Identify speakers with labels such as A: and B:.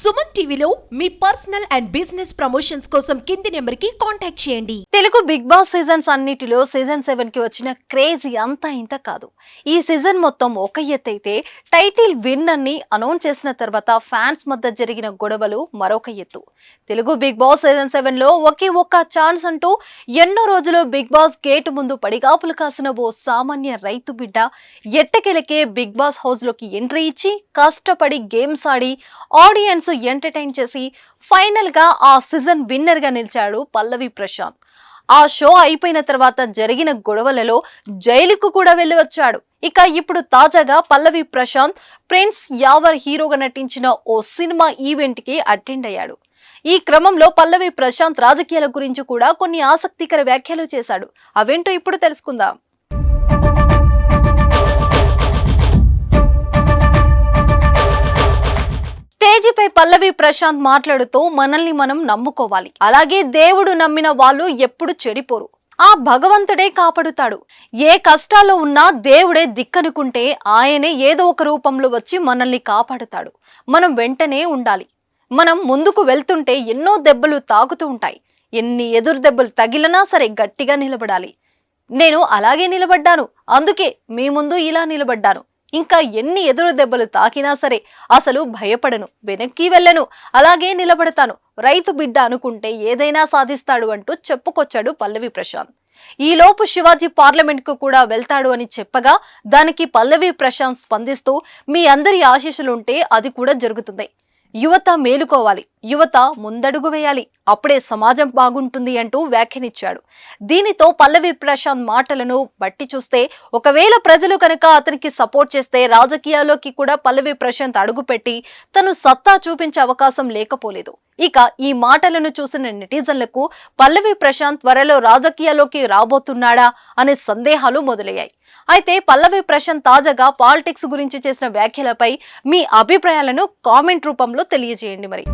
A: సుమన్ టీవీలో మీ personal and business promotions కోసం కింది నెంబర్కి కాంటాక్ట్ చేయండి.
B: తెలుగు బిగ్ బాస్ సీజన్స్ అన్నిటిలో సీజన్ సెవెన్కి వచ్చిన క్రేజ్ అంతా ఇంత కాదు. ఈ సీజన్ మొత్తం ఒక ఎత్తు అయితే టైటిల్ విన్ అని అనౌన్స్ చేసిన తర్వాత ఫ్యాన్స్ మధ్య జరిగిన గొడవలు మరొక ఎత్తు. తెలుగు బిగ్ బాస్ సీజన్ సెవెన్లో ఒకే ఒక్క ఛాన్స్ అంటూ ఎన్నో రోజులు బిగ్ బాస్ గేట్ ముందు పడిగాపులు కాసిన ఓ సామాన్య రైతు బిడ్డ ఎట్టకెలకే బిగ్ బాస్ హౌస్లోకి ఎంట్రీ ఇచ్చి కష్టపడి గేమ్స్ ఆడి ఆడియన్స్ ఎంటర్టైన్ చేసి ఫైనల్గా ఆ సీజన్ విన్నర్గా నిలిచాడు పల్లవి ప్రశాంత్. ఆ షో అయిపోయిన తర్వాత జరిగిన గొడవలలో జైలుకు కూడా వెళ్ళి వచ్చాడు ఇక ఇప్పుడు తాజాగా పల్లవి ప్రశాంత్ ప్రిన్స్ యావర్ హీరోగా నటించిన ఓ సినిమా ఈవెంట్కి అటెండ్ అయ్యాడు. ఈ క్రమంలో పల్లవి ప్రశాంత్ రాజకీయాల గురించి కూడా కొన్ని ఆసక్తికర వ్యాఖ్యలు చేశాడు. అవేంటో ఇప్పుడు తెలుసుకుందాం. దీనిపై పల్లవి ప్రశాంత్ మాట్లాడుతూ మనల్ని మనం నమ్ముకోవాలి. అలాగే దేవుడు నమ్మిన వాళ్ళు ఎప్పుడు చెడిపోరు. ఆ భగవంతుడే కాపాడుతాడు. ఏ కష్టాల్లో ఉన్నా దేవుడే దిక్కనుకుంటే ఆయనే ఏదో ఒక రూపంలో వచ్చి మనల్ని కాపాడుతాడు. మనం వెంటనే ఉండాలి. మనం ముందుకు వెళ్తుంటే ఎన్నో దెబ్బలు తాకుతూ ఉంటాయి. ఎన్ని ఎదురు దెబ్బలు తగిలినా సరే గట్టిగా నిలబడాలి. నేను అలాగే నిలబడ్డాను. అందుకే మీ ముందు ఇలా నిలబడ్డాను. ఇంకా ఎన్ని ఎదురు దెబ్బలు తాకినా సరే అసలు భయపడను వెనక్కి వెళ్ళను. అలాగే నిలబడతాను. రైతు బిడ్డ అనుకుంటే ఏదైనా సాధిస్తాడు అంటూ చెప్పుకొచ్చాడు పల్లవి ప్రశాంత్. ఈలోపు శివాజీ పార్లమెంట్కు కూడా వెళ్తాడు అని చెప్పగా దానికి పల్లవి ప్రశాంత్ స్పందిస్తూ మీ అందరి ఆశీస్సులుంటే అది కూడా జరుగుతుంది. యువత మేలుకోవాలి యువత ముందడుగు వేయాలి అప్పుడే సమాజం బాగుంటుంది అంటూ వ్యాఖ్యనిచ్చాడు. దీనితో పల్లవి ప్రశాంత్ మాటలను బట్టి చూస్తే ఒకవేళ ప్రజలు కనుక అతనికి సపోర్ట్ చేస్తే రాజకీయాల్లోకి కూడా పల్లవి ప్రశాంత్ అడుగుపెట్టి తను సత్తా చూపించే అవకాశం లేకపోలేదు. ఇక ఈ మాటలను చూసిన నెటిజన్లకు పల్లవి ప్రశాంత్ త్వరలో రాజకీయాల్లోకి రాబోతున్నాడా అనే సందేహాలు మొదలయ్యాయి. అయితే పల్లవి ప్రశాంత్ తాజాగా పాలిటిక్స్ గురించి చేసిన వ్యాఖ్యలపై మీ అభిప్రాయాలను కామెంట్ రూపంలో తెలియజేయండి మరి.